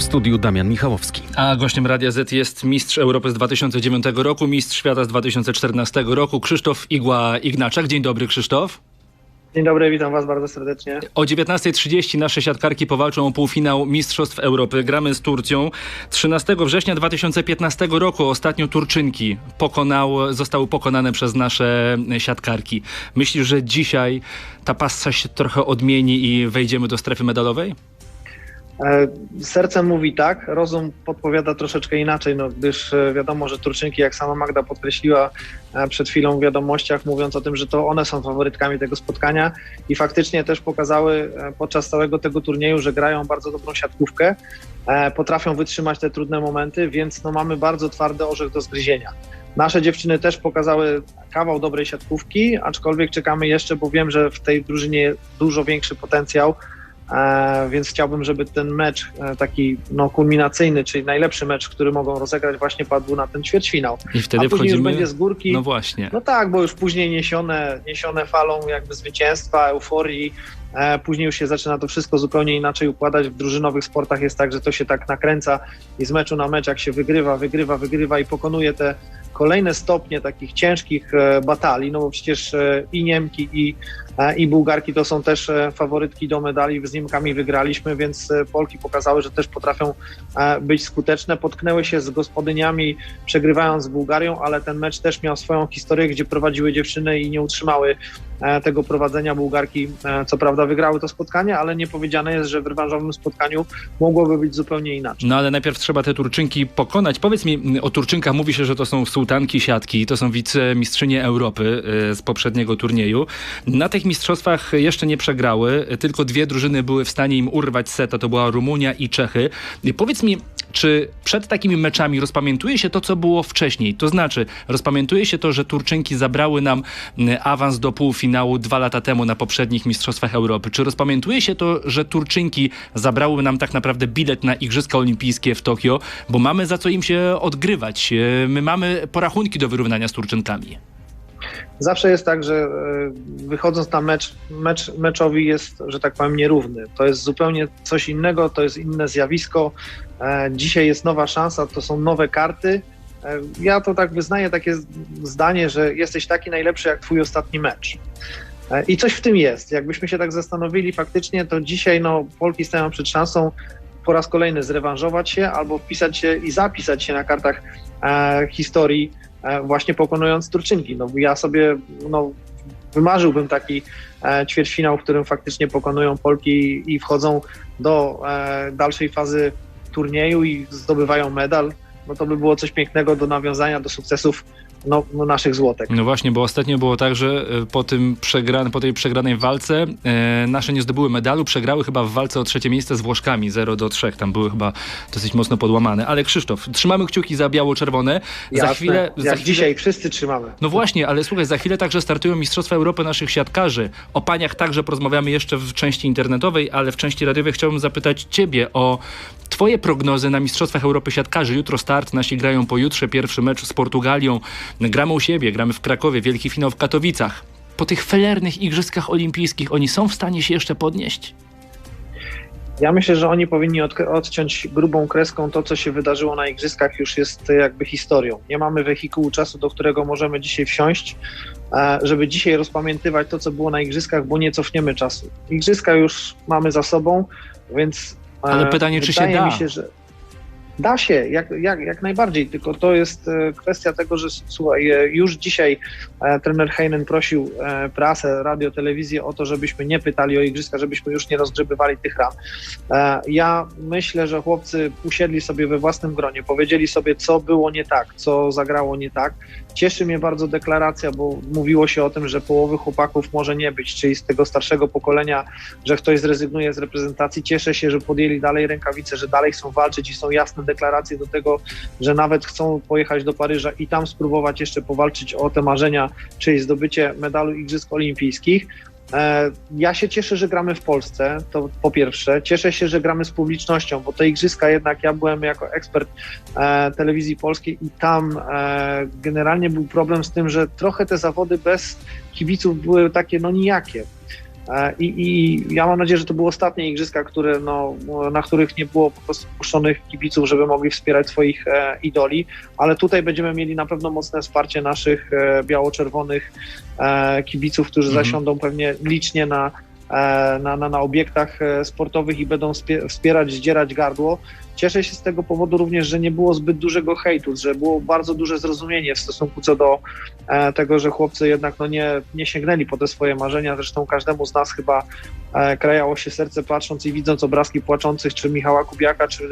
W studiu Damian Michałowski. A gościem Radia Z jest mistrz Europy z 2009 roku, mistrz świata z 2014 roku, Krzysztof Igła-Ignaczak. Dzień dobry, Krzysztof. Dzień dobry, witam Was bardzo serdecznie. O 19.30 nasze siatkarki powalczą o półfinał Mistrzostw Europy. Gramy z Turcją. 13 września 2015 roku ostatnio Turczynki pokonał, zostały pokonane przez nasze siatkarki. Myślisz, że dzisiaj ta passa się trochę odmieni i wejdziemy do strefy medalowej? E, serce mówi tak, rozum podpowiada troszeczkę inaczej, no, gdyż e, wiadomo, że Turczynki, jak sama Magda podkreśliła e, przed chwilą w wiadomościach, mówiąc o tym, że to one są faworytkami tego spotkania i faktycznie też pokazały podczas całego tego turnieju, że grają bardzo dobrą siatkówkę, potrafią wytrzymać te trudne momenty, więc no, mamy bardzo twardy orzech do zgryzienia. Nasze dziewczyny też pokazały kawał dobrej siatkówki, aczkolwiek czekamy jeszcze, bo wiem, że w tej drużynie dużo większy potencjał więc chciałbym, żeby ten mecz e, taki no, kulminacyjny, czyli najlepszy mecz, który mogą rozegrać, właśnie padł na ten ćwierćfinał. I wtedy A później wchodzimy... już będzie z górki. No właśnie. No tak, bo już później niesione, niesione falą jakby zwycięstwa, euforii, e, Później już się zaczyna to wszystko zupełnie inaczej układać. W drużynowych sportach jest tak, że to się tak nakręca i z meczu na mecz, jak się wygrywa, wygrywa, wygrywa i pokonuje te kolejne stopnie takich ciężkich batalii, no bo przecież i Niemki, i E, i Bułgarki to są też e, faworytki do medali, z Niemkami wygraliśmy, więc e, Polki pokazały, że też potrafią być skuteczne. Potknęły się z gospodyniami, przegrywając z Bułgarią, ale ten mecz też miał swoją historię, gdzie prowadziły dziewczyny i nie utrzymały tego prowadzenia. Bułgarki co prawda wygrały to spotkanie, ale nie powiedziane jest, że w rewanżowym spotkaniu mogłoby być zupełnie inaczej. No ale najpierw trzeba te Turczynki pokonać. Powiedz mi, o Turczynkach mówi się, że to są sułtanki siatki, to są wicemistrzynie Europy z poprzedniego turnieju. Na tych mistrzostwach jeszcze nie przegrały, tylko dwie drużyny były w stanie im urwać seta, to była Rumunia i Czechy. Powiedz mi, czy przed takimi meczami rozpamiętuje się to, co było wcześniej? To znaczy, rozpamiętuje się to, że Turczynki zabrały nam awans do półfinału dwa lata temu na poprzednich Mistrzostwach Europy. Czy rozpamiętuje się to, że Turczynki zabrały nam tak naprawdę bilet na Igrzyska Olimpijskie w Tokio, bo mamy za co im się odgrywać. My mamy porachunki do wyrównania z Turczynkami. Zawsze jest tak, że e, wychodząc na mecz, mecz meczowi jest, że tak powiem, nierówny. To jest zupełnie coś innego, to jest inne zjawisko. E, dzisiaj jest nowa szansa, to są nowe karty. E, ja to tak wyznaję takie zdanie, że jesteś taki najlepszy jak twój ostatni mecz. I coś w tym jest. Jakbyśmy się tak zastanowili faktycznie, to dzisiaj no, Polki stają przed szansą po raz kolejny zrewanżować się albo wpisać się i zapisać się na kartach e, historii właśnie pokonując Turczynki. No, ja sobie no, wymarzyłbym taki e, ćwierćfinał, w którym faktycznie pokonują Polki i wchodzą do e, dalszej fazy turnieju i zdobywają medal. No to by było coś pięknego do nawiązania do sukcesów no, no, naszych złotek. No właśnie, bo ostatnio było tak, że e, po, tym przegran po tej przegranej walce e, nasze nie zdobyły medalu, przegrały chyba w walce o trzecie miejsce z Włoszkami 0 do 3. Tam były chyba dosyć mocno podłamane. Ale Krzysztof, trzymamy kciuki za biało-czerwone. Za chwilę. Jak za chwilę... dzisiaj wszyscy trzymamy. No właśnie, ale słuchaj, za chwilę także startują Mistrzostwa Europy naszych siatkarzy. O paniach także porozmawiamy jeszcze w części internetowej, ale w części radiowej chciałbym zapytać ciebie o Twoje prognozy na Mistrzostwach Europy Siatkarzy. Jutro start, nasi grają pojutrze, pierwszy mecz z Portugalią. Gramy u siebie, gramy w Krakowie, wielki finał w Katowicach. Po tych felernych Igrzyskach Olimpijskich oni są w stanie się jeszcze podnieść? Ja myślę, że oni powinni od, odciąć grubą kreską to, co się wydarzyło na Igrzyskach, już jest jakby historią. Nie mamy wehikułu czasu, do którego możemy dzisiaj wsiąść, e, żeby dzisiaj rozpamiętywać to, co było na Igrzyskach, bo nie cofniemy czasu. Igrzyska już mamy za sobą, więc ale pytanie, czy się da? Mi się, że da się, jak, jak, jak najbardziej, tylko to jest e, kwestia tego, że słuchaj, e, już dzisiaj e, trener Heinen prosił prasę, radio, telewizję o to, żebyśmy nie pytali o igrzyska, żebyśmy już nie rozgrzebywali tych ran. Ja myślę, że chłopcy usiedli sobie we własnym gronie, powiedzieli sobie, co było nie tak, co zagrało nie tak. Cieszy mnie bardzo deklaracja, bo mówiło się o tym, że połowy chłopaków może nie być, czyli z tego starszego pokolenia, że ktoś zrezygnuje z reprezentacji. Cieszę się, że podjęli dalej rękawice, że dalej chcą walczyć i są jasne deklaracje do tego, że nawet chcą pojechać do Paryża i tam spróbować jeszcze powalczyć o te marzenia, czyli zdobycie medalu Igrzysk Olimpijskich. E, ja się cieszę, że gramy w Polsce, to po pierwsze. Cieszę się, że gramy z publicznością, bo te igrzyska jednak ja byłem jako ekspert e, telewizji polskiej i tam e, generalnie był problem z tym, że trochę te zawody bez kibiców były takie no nijakie. E, I, I ja mam nadzieję, że to były ostatnie igrzyska, które, no, na których nie było po prostu puszczonych kibiców, żeby mogli wspierać swoich e, idoli, ale tutaj będziemy mieli na pewno mocne wsparcie naszych e, biało-czerwonych e, kibiców, którzy Mhm. zasiądą pewnie licznie na, na, na, na obiektach e, sportowych i będą spie- wspierać, zdzierać gardło. Cieszę się z tego powodu również, że nie było zbyt dużego hejtu, że było bardzo duże zrozumienie w stosunku co do e, tego, że chłopcy jednak no nie, nie sięgnęli po te swoje marzenia. Zresztą każdemu z nas chyba e, krajało się serce patrząc i widząc obrazki płaczących, czy Michała Kubiaka, czy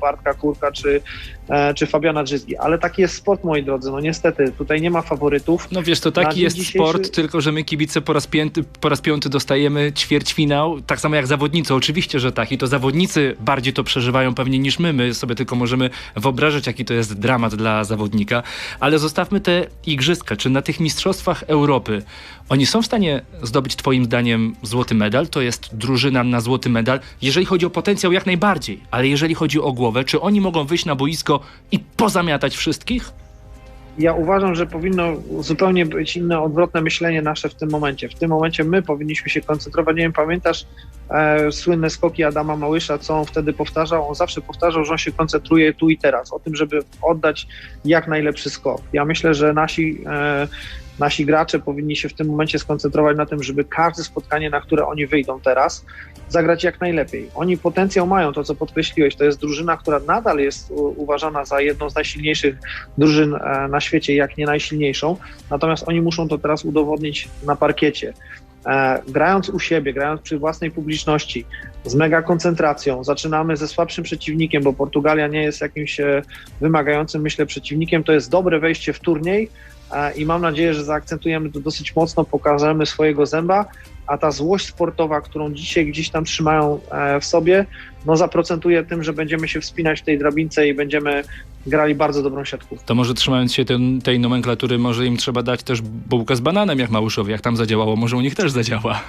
Bartka Kurka, czy, e, czy Fabiana Drzyzgi. Ale taki jest sport, moi drodzy. No niestety, tutaj nie ma faworytów. No wiesz, to taki jest dzisiejszy- sport, tylko że my kibice po raz, pięty, po raz piąty dostajemy ćwierćfinał, tak samo jak zawodnicy, oczywiście, że tak. I to zawodnicy bardziej to przeżywają pewnie niż my. My sobie tylko możemy wyobrażać, jaki to jest dramat dla zawodnika. Ale zostawmy te igrzyska. Czy na tych mistrzostwach Europy oni są w stanie zdobyć twoim zdaniem złoty medal? To jest drużyna na złoty medal. Jeżeli chodzi o potencjał, jak najbardziej. Ale jeżeli chodzi o głowę, czy oni mogą wyjść na boisko i pozamiatać wszystkich? Ja uważam, że powinno zupełnie być inne, odwrotne myślenie nasze w tym momencie. W tym momencie my powinniśmy się koncentrować. Nie wiem, pamiętasz słynne skoki Adama Małysza, co on wtedy powtarzał? On zawsze powtarzał, że on się koncentruje tu i teraz, o tym, żeby oddać jak najlepszy skok. Ja myślę, że nasi, e, nasi gracze powinni się w tym momencie skoncentrować na tym, żeby każde spotkanie, na które oni wyjdą teraz, zagrać jak najlepiej. Oni potencjał mają, to co podkreśliłeś, to jest drużyna, która nadal jest uważana za jedną z najsilniejszych drużyn e, na świecie, jak nie najsilniejszą, natomiast oni muszą to teraz udowodnić na parkiecie. E, grając u siebie, grając przy własnej publiczności, z mega koncentracją, zaczynamy ze słabszym przeciwnikiem, bo Portugalia nie jest jakimś e, wymagającym, myślę, przeciwnikiem. To jest dobre wejście w turniej i mam nadzieję, że zaakcentujemy to dosyć mocno, pokażemy swojego zęba, a ta złość sportowa, którą dzisiaj gdzieś tam trzymają e, w sobie, no zaprocentuje tym, że będziemy się wspinać w tej drabince i będziemy grali bardzo dobrą siatkówkę. To może trzymając się ten, tej nomenklatury, może im trzeba dać też bułkę z bananem, jak Małyszowi, jak tam zadziałało, może u nich też zadziała.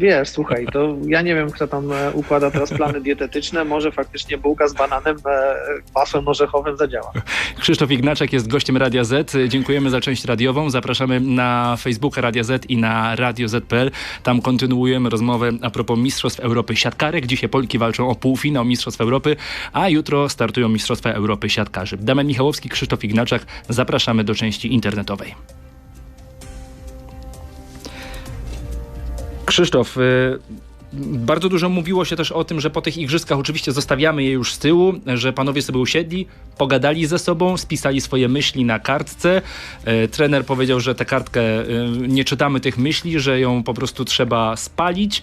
Wiesz, słuchaj, to ja nie wiem, kto tam e, układa teraz plany dietetyczne, może faktycznie bułka z bananem, e, masłem orzechowym zadziała. Krzysztof Ignaczek jest gościem Radia Z. Dziękujemy za część radiową. Zapraszamy na Facebooka Radia Z i na Radio Z.pl. Tam kontynuujemy rozmowę a propos Mistrzostw Europy Siatkarek. Dzisiaj Polki walczą o półfinał Mistrzostw Europy, a jutro startują Mistrzostwa Europy Siatkarzy. Damian Michałowski, Krzysztof Ignaczek. Zapraszamy do części internetowej. Krzysztof, y, bardzo dużo mówiło się też o tym, że po tych igrzyskach oczywiście zostawiamy je już z tyłu, że panowie sobie usiedli, pogadali ze sobą, spisali swoje myśli na kartce. E, Trener powiedział, że tę kartkę e, nie czytamy tych myśli, że ją po prostu trzeba spalić.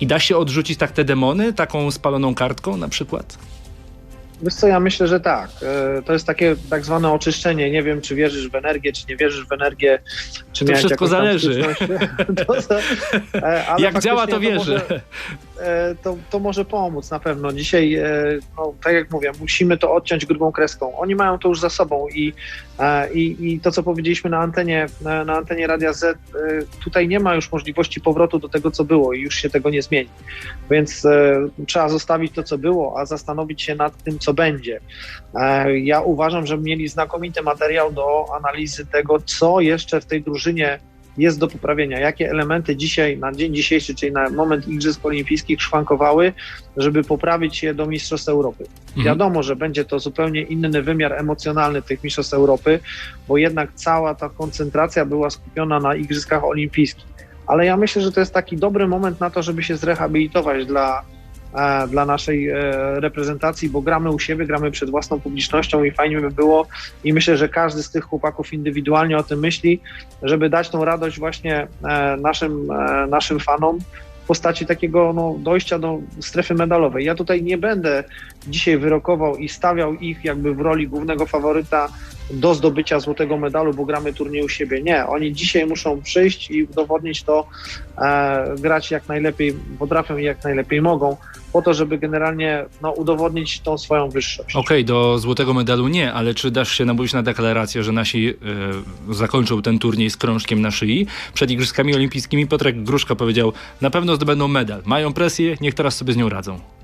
I da się odrzucić tak te demony, taką spaloną kartką na przykład? Wiesz co, ja myślę, że tak. E, To jest takie tak zwane oczyszczenie. Nie wiem, czy wierzysz w energię, czy nie wierzysz w energię. Czy To wszystko zależy. to, e, ale Jak działa, to wierzę. może- e, to, to może pomóc na pewno. Dzisiaj, e, no, tak jak mówię, musimy to odciąć grubą kreską. Oni mają to już za sobą i, e, i, i to, co powiedzieliśmy na antenie, na, antenie Radia Z, e, tutaj nie ma już możliwości powrotu do tego, co było i już się tego nie zmieni. Więc e, trzeba zostawić to, co było, a zastanowić się nad tym, co będzie. E, ja uważam, że mieli znakomity materiał do analizy tego, co jeszcze w tej drużynie jest do poprawienia, jakie elementy dzisiaj, na dzień dzisiejszy, czyli na moment Igrzysk Olimpijskich szwankowały, żeby poprawić je do Mistrzostw Europy. Mhm. Wiadomo, że będzie to zupełnie inny wymiar emocjonalny tych Mistrzostw Europy, bo jednak cała ta koncentracja była skupiona na Igrzyskach Olimpijskich. Ale ja myślę, że to jest taki dobry moment na to, żeby się zrehabilitować dla, dla naszej e, reprezentacji, bo gramy u siebie, gramy przed własną publicznością i fajnie by było i myślę, że każdy z tych chłopaków indywidualnie o tym myśli, żeby dać tą radość właśnie e, naszym, e, naszym fanom w postaci takiego no, dojścia do strefy medalowej. Ja tutaj nie będę dzisiaj wyrokował i stawiał ich jakby w roli głównego faworyta do zdobycia złotego medalu, bo gramy turniej u siebie. Nie, oni dzisiaj muszą przyjść i udowodnić to, e, grać jak najlepiej potrafią i jak najlepiej mogą, po to, żeby generalnie no, udowodnić tą swoją wyższość. Okej, do złotego medalu nie, ale czy dasz się nabudzić na deklarację, że nasi e, zakończą ten turniej z krążkiem na szyi? Przed Igrzyskami Olimpijskimi Piotrek Gruszka powiedział, na pewno zdobędą medal. Mają presję, niech teraz sobie z nią radzą.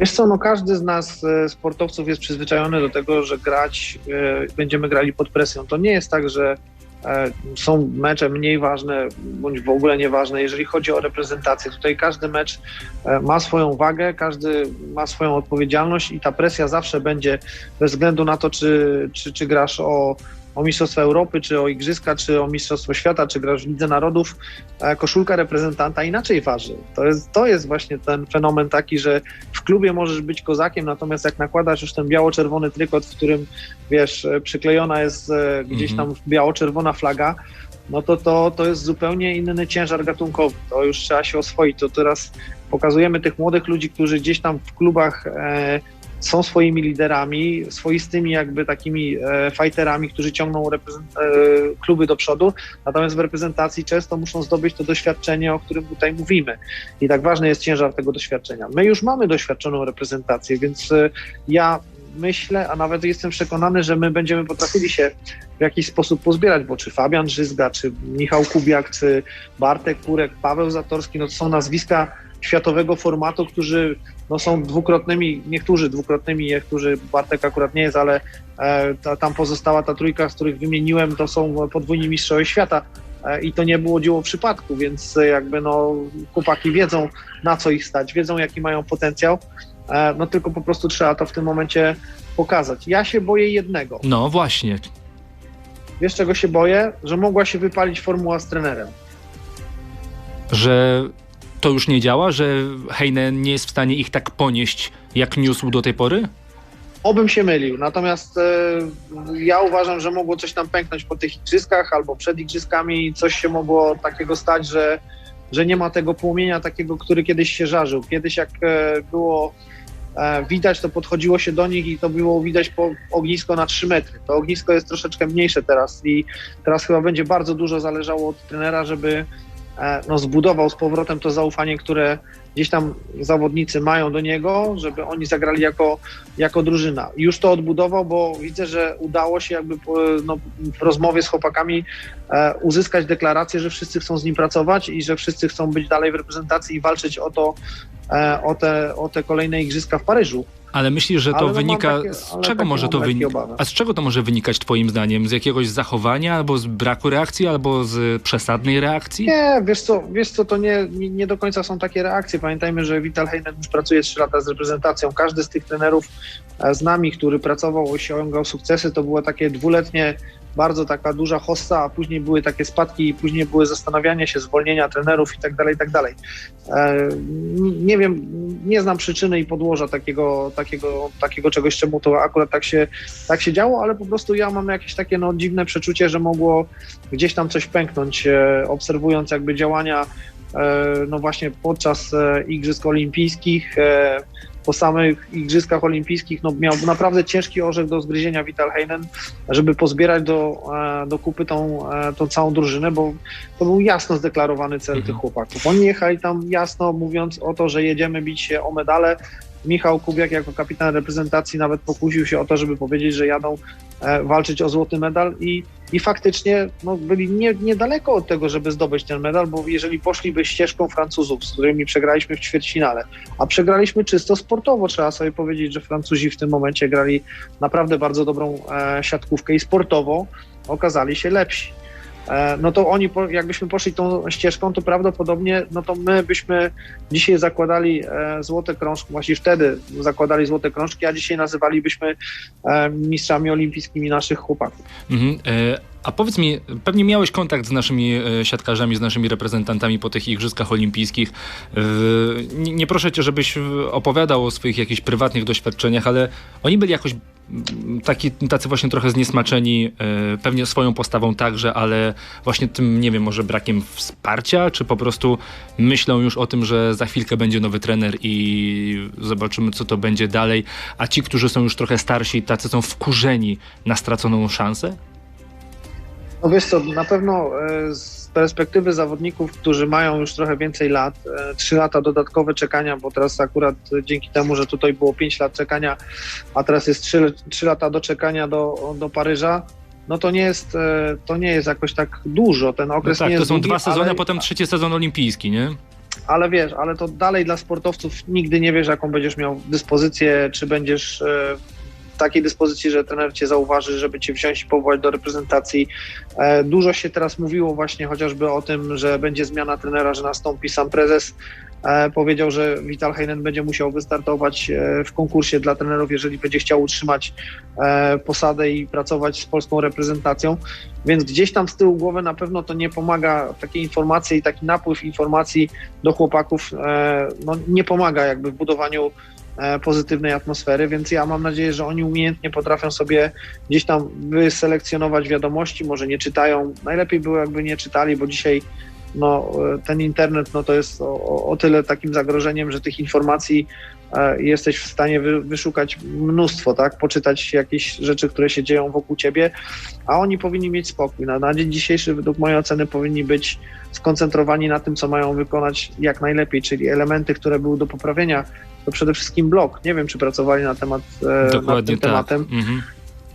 Wiesz co, no każdy z nas e, sportowców jest przyzwyczajony do tego, że grać, e, będziemy grali pod presją. To nie jest tak, że e, są mecze mniej ważne, bądź w ogóle nieważne. Jeżeli chodzi o reprezentację, tutaj każdy mecz ma swoją wagę, każdy ma swoją odpowiedzialność i ta presja zawsze będzie bez względu na to, czy, czy, czy grasz o, o Mistrzostwa Europy, czy o Igrzyska, czy o Mistrzostwo Świata, czy grasz w Lidze Narodów, koszulka reprezentanta inaczej waży. To jest, to jest właśnie ten fenomen taki, że w klubie możesz być kozakiem, natomiast jak nakładasz już ten biało-czerwony trykot, w którym, wiesz, przyklejona jest e, gdzieś tam biało-czerwona flaga, no to, to to jest zupełnie inny ciężar gatunkowy. To już trzeba się oswoić. To teraz pokazujemy tych młodych ludzi, którzy gdzieś tam w klubach e, są swoimi liderami, swoistymi jakby takimi e, fighterami, którzy ciągną reprezent- e, kluby do przodu, natomiast w reprezentacji często muszą zdobyć to doświadczenie, o którym tutaj mówimy. I tak ważny jest ciężar tego doświadczenia. My już mamy doświadczoną reprezentację, więc e, ja myślę, a nawet jestem przekonany, że my będziemy potrafili się w jakiś sposób pozbierać, bo czy Fabian Żyzga, czy Michał Kubiak, czy Bartek Kurek, Paweł Zatorski, no to są nazwiska światowego formatu, którzy no, są dwukrotnymi, niektórzy dwukrotnymi, niektórzy, Bartek akurat nie jest, ale e, ta, tam pozostała ta trójka, z których wymieniłem, to są podwójni mistrzowie świata e, i to nie było dzieło przypadku, więc e, jakby no chłopaki wiedzą na co ich stać, wiedzą jaki mają potencjał, e, no tylko po prostu trzeba to w tym momencie pokazać. Ja się boję jednego. No właśnie. Wiesz czego się boję? Że mogła się wypalić formuła z trenerem. Że to już nie działa, że Heinen nie jest w stanie ich tak ponieść, jak niósł do tej pory? Obym się mylił, natomiast e, ja uważam, że mogło coś tam pęknąć po tych igrzyskach albo przed igrzyskami, coś się mogło takiego stać, że, że nie ma tego płomienia takiego, który kiedyś się żarzył. Kiedyś jak e, było e, widać, to podchodziło się do nich i to było widać po ognisko na 3 metry. To ognisko jest troszeczkę mniejsze teraz i teraz chyba będzie bardzo dużo zależało od trenera, żeby no, zbudował z powrotem to zaufanie, które gdzieś tam zawodnicy mają do niego, żeby oni zagrali jako, jako drużyna. Już to odbudował, bo widzę, że udało się jakby po, no, w rozmowie z chłopakami e, uzyskać deklarację, że wszyscy chcą z nim pracować i że wszyscy chcą być dalej w reprezentacji i walczyć o to, e, o te, o te kolejne igrzyska w Paryżu. Ale myślisz, że to Ale no wynika. takie- z czego może to wynikać? A z czego to może wynikać, Twoim zdaniem? Z jakiegoś zachowania, albo z braku reakcji, albo z przesadnej reakcji? Nie, wiesz co, wiesz co, to nie, nie, nie do końca są takie reakcje. Pamiętajmy, że Vital Heinen już pracuje 3 lata z reprezentacją. Każdy z tych trenerów e, z nami, który pracował, osiągał sukcesy, to było takie dwuletnie, bardzo taka duża hossa, a później były takie spadki i później były zastanawiania się, zwolnienia trenerów i tak dalej, i tak dalej. E, Nie wiem, nie znam przyczyny i podłoża takiego, takiego, takiego czegoś, czemu to akurat tak się, tak się działo, ale po prostu ja mam jakieś takie no, dziwne przeczucie, że mogło gdzieś tam coś pęknąć, e, obserwując jakby działania e, no właśnie podczas Igrzysk Olimpijskich, po samych Igrzyskach Olimpijskich no miał naprawdę ciężki orzech do zgryzienia Vital Heinen, żeby pozbierać do, e, do kupy tą, e, tą całą drużynę, bo to był jasno zdeklarowany cel Mhm. tych chłopaków. Oni jechali tam jasno mówiąc o to, że jedziemy bić się o medale. Michał Kubiak jako kapitan reprezentacji nawet pokusił się o to, żeby powiedzieć, że jadą walczyć o złoty medal i, i faktycznie no, byli nie, niedaleko od tego, żeby zdobyć ten medal, bo jeżeli poszliby ścieżką Francuzów, z którymi przegraliśmy w ćwierćfinale, a przegraliśmy czysto sportowo, trzeba sobie powiedzieć, że Francuzi w tym momencie grali naprawdę bardzo dobrą e, siatkówkę i sportowo okazali się lepsi. E, no to oni, jakbyśmy poszli tą ścieżką, to prawdopodobnie, no to my byśmy dzisiaj zakładali e, złote krążki, właśnie wtedy zakładali złote krążki, a dzisiaj nazywalibyśmy e, mistrzami olimpijskimi naszych chłopaków. Mhm. A powiedz mi, pewnie miałeś kontakt z naszymi e, siatkarzami, z naszymi reprezentantami po tych Igrzyskach Olimpijskich. Nie, nie proszę cię, żebyś opowiadał o swoich jakichś prywatnych doświadczeniach, ale oni byli jakoś mm, taki, tacy właśnie trochę zniesmaczeni, e, pewnie swoją postawą także, ale właśnie tym, nie wiem, może brakiem wsparcia, czy po prostu myślą już o tym, że za chwilkę będzie nowy trener i zobaczymy, co to będzie dalej, a ci, którzy są już trochę starsi, tacy są wkurzeni na straconą szansę? No wiesz co, na pewno e, z perspektywy zawodników, którzy mają już trochę więcej lat, e, trzy lata dodatkowe czekania, bo teraz akurat e, dzięki temu, że tutaj było pięć lat czekania, a teraz jest trzy, trzy lata do czekania do, do Paryża, no to nie jest, e, to nie jest jakoś tak dużo. Ten No okres tak, nie to jest są długi, dwa sezony, ale, a potem trzeci sezon olimpijski, nie? ale wiesz, ale to dalej dla sportowców nigdy nie wiesz, jaką będziesz miał dyspozycję, czy będziesz e, takiej dyspozycji, że trener cię zauważy, żeby cię wziąć i powołać do reprezentacji. E, Dużo się teraz mówiło właśnie chociażby o tym, że będzie zmiana trenera, że nastąpi sam prezes. E, Powiedział, że Vital Heinen będzie musiał wystartować e, w konkursie dla trenerów, jeżeli będzie chciał utrzymać posadę i pracować z polską reprezentacją. Więc gdzieś tam z tyłu głowy na pewno to nie pomaga, takie informacje i taki napływ informacji do chłopaków no, nie pomaga jakby w budowaniu pozytywnej atmosfery, więc ja mam nadzieję, że oni umiejętnie potrafią sobie gdzieś tam wyselekcjonować wiadomości, może nie czytają, najlepiej było jakby nie czytali, bo dzisiaj no, e, ten internet no, to jest o, o- tyle takim zagrożeniem, że tych informacji e, jesteś w stanie wy, wyszukać mnóstwo, tak, poczytać jakieś rzeczy, które się dzieją wokół ciebie, a oni powinni mieć spokój. Na, na dzień dzisiejszy według mojej oceny powinni być skoncentrowani na tym, co mają wykonać jak najlepiej, czyli elementy, które były do poprawienia, to przede wszystkim blok. Nie wiem, czy pracowali na temat e, nad Dokładnie tym tak. tematem, Mhm.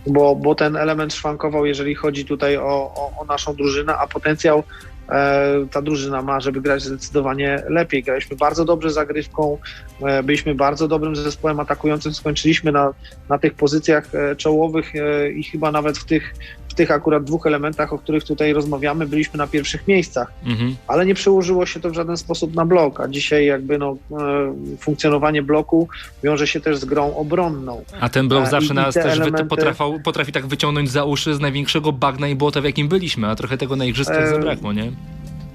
bo, bo ten element szwankował, jeżeli chodzi tutaj o, o, o naszą drużynę, a potencjał ta drużyna ma, żeby grać zdecydowanie lepiej. Graliśmy bardzo dobrze zagrywką, e, byliśmy bardzo dobrym zespołem atakującym, skończyliśmy na, na tych pozycjach e, czołowych e, i chyba nawet w tych, w tych akurat dwóch elementach, o których tutaj rozmawiamy, byliśmy na pierwszych miejscach Mhm. ale nie przełożyło się to w żaden sposób na blok, a dzisiaj jakby no, e, funkcjonowanie bloku wiąże się też z grą obronną. A ten blok A, zawsze i- i nas te też elementy- potrafił, potrafi tak wyciągnąć za uszy z największego bagna i błota, w jakim byliśmy, a trochę tego na igrzyskach E, zabrakło, nie?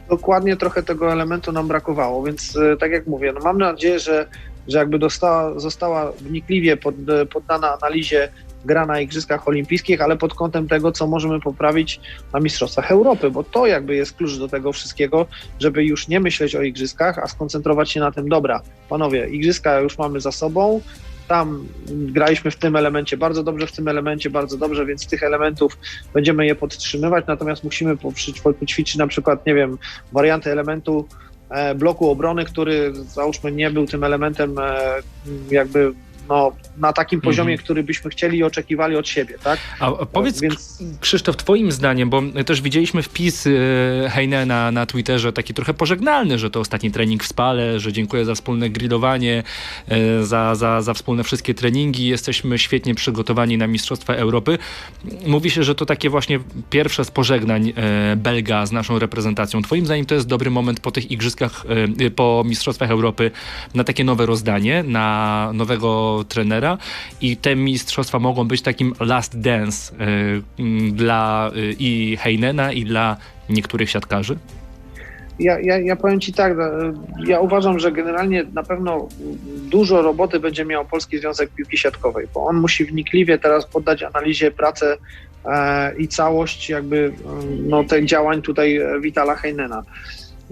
Dokładnie trochę tego elementu nam brakowało, więc e, tak jak mówię, no mam nadzieję, że, że jakby dostała, została wnikliwie pod, poddana analizie gra na Igrzyskach Olimpijskich, ale pod kątem tego, co możemy poprawić na Mistrzostwach Europy, bo to jakby jest klucz do tego wszystkiego, żeby już nie myśleć o Igrzyskach, a skoncentrować się na tym, dobra, panowie, Igrzyska już mamy za sobą, tam graliśmy w tym elemencie bardzo dobrze, w tym elemencie bardzo dobrze, więc tych elementów będziemy je podtrzymywać, natomiast musimy poćwiczyć na przykład, nie wiem, warianty elementu bloku obrony, który załóżmy nie był tym elementem e, jakby no, na takim poziomie, który byśmy chcieli i oczekiwali od siebie, tak? A powiedz, Więc Krzysztof, twoim zdaniem, bo też widzieliśmy wpis y, Heinena na Twitterze, taki trochę pożegnalny, że to ostatni trening w Spale, że dziękuję za wspólne grillowanie, y, za, za, za wspólne wszystkie treningi, jesteśmy świetnie przygotowani na Mistrzostwa Europy. Mówi się, że to takie właśnie pierwsze z pożegnań y, Belga z naszą reprezentacją. Twoim zdaniem to jest dobry moment po tych igrzyskach, po Mistrzostwach Europy na takie nowe rozdanie, na nowego trenera i te mistrzostwa mogą być takim last dance y, dla y, i Heinena i dla niektórych siatkarzy? ja, ja, ja powiem Ci tak, e, ja uważam, że generalnie na pewno dużo roboty będzie miał Polski Związek Piłki Siatkowej, bo on musi wnikliwie teraz poddać analizie pracę e, i całość jakby no, tych działań tutaj Witala Heinena.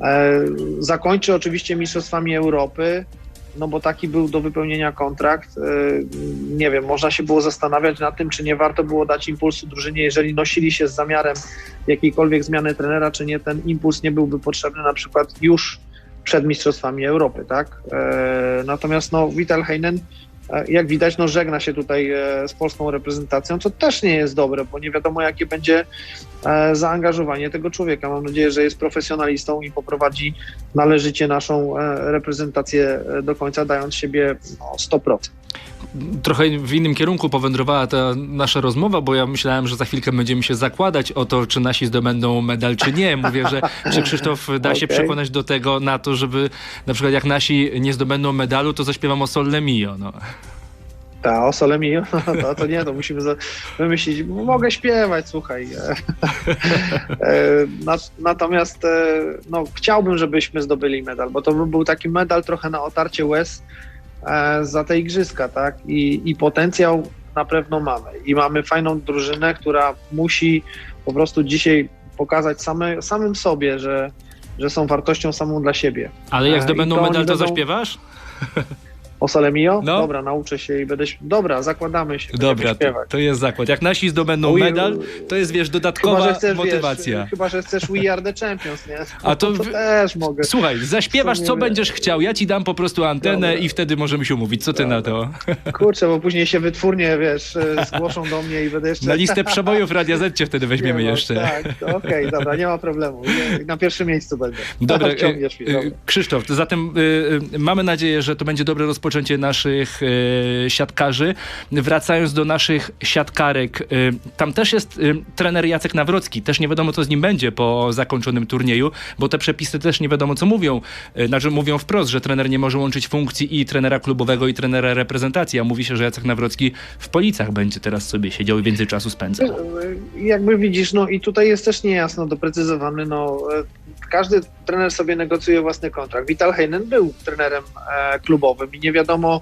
E, zakończy oczywiście Mistrzostwami Europy, no bo taki był do wypełnienia kontrakt. E, Nie wiem, można się było zastanawiać nad tym, czy nie warto było dać impulsu drużynie, jeżeli nosili się z zamiarem jakiejkolwiek zmiany trenera, czy nie, ten impuls nie byłby potrzebny na przykład już przed Mistrzostwami Europy, tak? E, natomiast no, Vital Heinen, jak widać, no, żegna się tutaj e, z polską reprezentacją, co też nie jest dobre, bo nie wiadomo, jakie będzie e, zaangażowanie tego człowieka. Mam nadzieję, że jest profesjonalistą i poprowadzi należycie naszą e, reprezentację do końca, dając siebie no, 100%. Trochę w innym kierunku powędrowała ta nasza rozmowa, bo ja myślałem, że za chwilkę będziemy się zakładać o to, czy nasi zdobędą medal, czy nie. Mówię, że czy Krzysztof da się Okej. przekonać do tego, na to, żeby na przykład jak nasi nie zdobędą medalu, to zaśpiewam o Solle Mio. No. Ta, o Sole Mio, to, to nie, to musimy za- wymyślić. Mogę śpiewać, słuchaj. E, e, nat- Natomiast e, no, chciałbym, żebyśmy zdobyli medal, bo to by był taki medal trochę na otarcie łez za te igrzyska, tak? I, I potencjał na pewno mamy. I mamy fajną drużynę, która musi po prostu dzisiaj pokazać same, samym sobie, że, że są wartością samą dla siebie. Ale jak E, zdobędą medal, to będą- zaśpiewasz? O Sole Mio? No. Dobra, nauczę się i będę... Dobra, zakładamy się. Dobra, to, to jest zakład. Jak nasi zdobędą Ui, medal, to jest, wiesz, dodatkowa Chyba, chcesz, motywacja. Wiesz, chyba, że chcesz We Are the Champions, nie? A to to wy- też mogę. Słuchaj, zaśpiewasz To co będziesz chciał. Ja ci dam po prostu antenę Dobra. i wtedy możemy się umówić. Co ty na to? Kurczę, bo później się wytwórnie, wiesz, e, zgłoszą do mnie i będę jeszcze... Na listę przebojów Radia Z cię wtedy weźmiemy Nie ma- jeszcze. Tak, to okej, dobra, nie ma problemu. Na pierwszym miejscu będę. Dobra, y, y, dobra. Krzysztof, to zatem y, mamy nadzieję, że to będzie dobre rozpoczęcie rozpoczęcie naszych e, siatkarzy. Wracając do naszych siatkarek, e, tam też jest e, trener Jacek Nawrocki. Też nie wiadomo, co z nim będzie po zakończonym turnieju, bo te przepisy też nie wiadomo, co mówią. Znaczy mówią wprost, że trener nie może łączyć funkcji i trenera klubowego, i trenera reprezentacji, a mówi się, że Jacek Nawrocki w Policach będzie teraz sobie siedział i więcej czasu spędzał. Jakby widzisz, no i tutaj jest też niejasno doprecyzowany, no każdy trener sobie negocjuje własny kontrakt. Vital Heinen był trenerem e, klubowym i nie wiadomo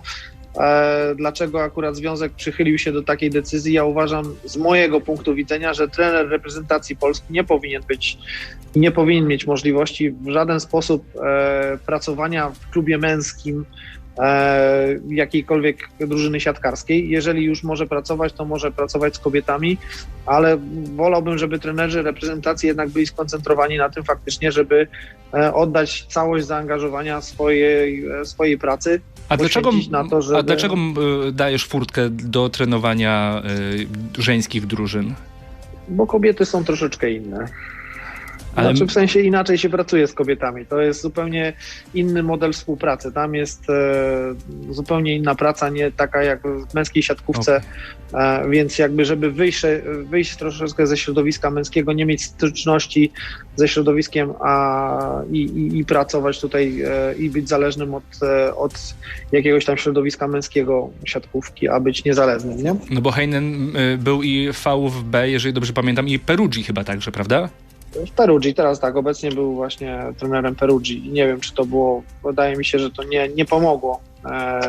e, dlaczego akurat związek przychylił się do takiej decyzji. Ja uważam z mojego punktu widzenia, że trener reprezentacji Polski nie powinien być nie powinien mieć możliwości w żaden sposób e, pracowania w klubie męskim jakiejkolwiek drużyny siatkarskiej. Jeżeli już może pracować, to może pracować z kobietami, ale wolałbym, żeby trenerzy reprezentacji jednak byli skoncentrowani na tym faktycznie, żeby e, oddać całość zaangażowania swojej, e, swojej pracy. A dlaczego, to, żeby- a dlaczego dajesz furtkę do trenowania y, żeńskich drużyn? Bo kobiety są troszeczkę inne. Ale- Znaczy w sensie inaczej się pracuje z kobietami. To jest zupełnie inny model współpracy. Tam jest e, zupełnie inna praca, nie taka jak w męskiej siatkówce. E, więc jakby, żeby wyjść, wyjść troszeczkę ze środowiska męskiego, nie mieć styczności ze środowiskiem a, i, i, i pracować tutaj e, i być zależnym od, e, od jakiegoś tam środowiska męskiego siatkówki, a być niezależnym, nie? No bo Heinen y, był i VfB, jeżeli dobrze pamiętam, i Perugii chyba także, prawda? W Perugii, teraz tak, obecnie był właśnie trenerem Perugii i nie wiem, czy to było, wydaje mi się, że to nie, nie pomogło e,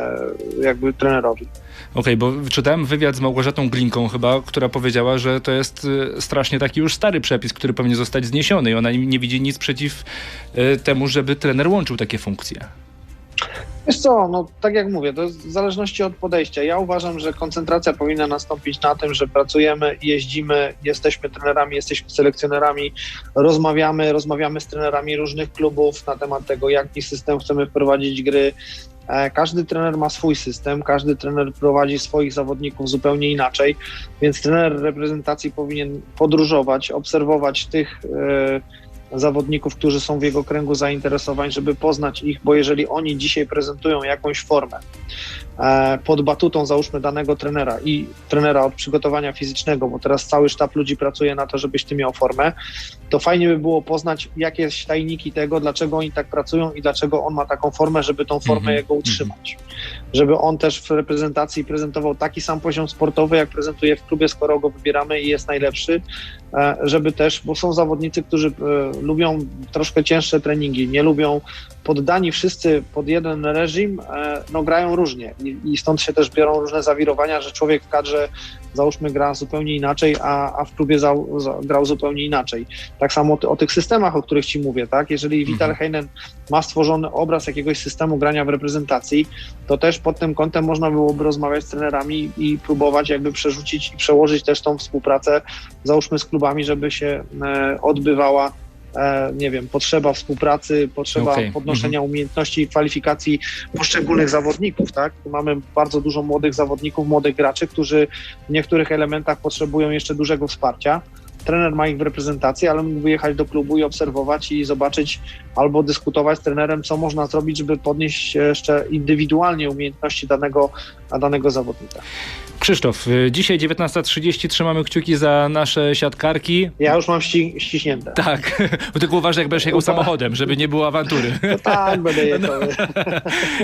jakby trenerowi. Okej, bo czytałem wywiad z Małgorzatą Glinką chyba, która powiedziała, że to jest y, strasznie taki już stary przepis, który powinien zostać zniesiony i ona nie widzi nic przeciw y, temu, żeby trener łączył takie funkcje. Wiesz co, no tak jak mówię, to jest w zależności od podejścia. Ja uważam, że koncentracja powinna nastąpić na tym, że pracujemy, jeździmy, jesteśmy trenerami, jesteśmy selekcjonerami, rozmawiamy, rozmawiamy z trenerami różnych klubów na temat tego, jaki system chcemy wprowadzić gry. E, Każdy trener ma swój system, każdy trener prowadzi swoich zawodników zupełnie inaczej, więc trener reprezentacji powinien podróżować, obserwować tych e, zawodników, którzy są w jego kręgu zainteresowań, żeby poznać ich, bo jeżeli oni dzisiaj prezentują jakąś formę e, pod batutą załóżmy danego trenera i trenera od przygotowania fizycznego, bo teraz cały sztab ludzi pracuje na to, żebyś ty miał formę, to fajnie by było poznać jakieś tajniki tego, dlaczego oni tak pracują i dlaczego on ma taką formę, żeby tą formę Mhm, jego utrzymać. Żeby on też w reprezentacji prezentował taki sam poziom sportowy, jak prezentuje w klubie, skoro go wybieramy i jest najlepszy, e, żeby też, bo są zawodnicy, którzy e, lubią troszkę cięższe treningi, nie lubią poddani wszyscy pod jeden reżim, e, no grają różnie I, i stąd się też biorą różne zawirowania, że człowiek w kadrze załóżmy gra zupełnie inaczej, a, a w klubie za, za, grał zupełnie inaczej. Tak samo o, ty- o tych systemach, o których Ci mówię, tak? Jeżeli Vital Heinen ma stworzony obraz jakiegoś systemu grania w reprezentacji, to też pod tym kątem można byłoby rozmawiać z trenerami i próbować jakby przerzucić i przełożyć też tą współpracę, załóżmy z klubami, żeby się e, odbywała e, nie wiem, potrzeba współpracy, potrzeba Okej, podnoszenia umiejętności i kwalifikacji poszczególnych zawodników, tak? Tu Mamy bardzo dużo młodych zawodników, młodych graczy, którzy w niektórych elementach potrzebują jeszcze dużego wsparcia. Trener ma ich w reprezentacji, ale mógłby jechać do klubu i obserwować i zobaczyć albo dyskutować z trenerem, co można zrobić, żeby podnieść jeszcze indywidualnie umiejętności danego, danego zawodnika. Krzysztof, y, dzisiaj 19.30 trzymamy kciuki za nasze siatkarki. Ja już mam ści- ściśnięte. Tak, bo tylko uważaj, jak będziesz jechał samochodem, żeby nie było awantury. No tak, będę jechał.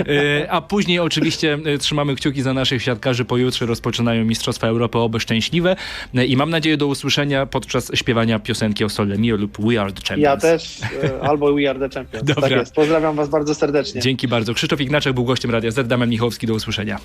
Y, A później oczywiście y, trzymamy kciuki za naszych siatkarzy. Pojutrze rozpoczynają Mistrzostwa Europy, oby szczęśliwe. I mam nadzieję do usłyszenia podczas śpiewania piosenki o Sole Mio lub We Are the Champions. Ja też, albo We Are the Champions. Dobra. Tak jest. Pozdrawiam Was bardzo serdecznie. Dzięki bardzo. Krzysztof Ignaczek był gościem Radia Z. Damian Michałowski, do usłyszenia.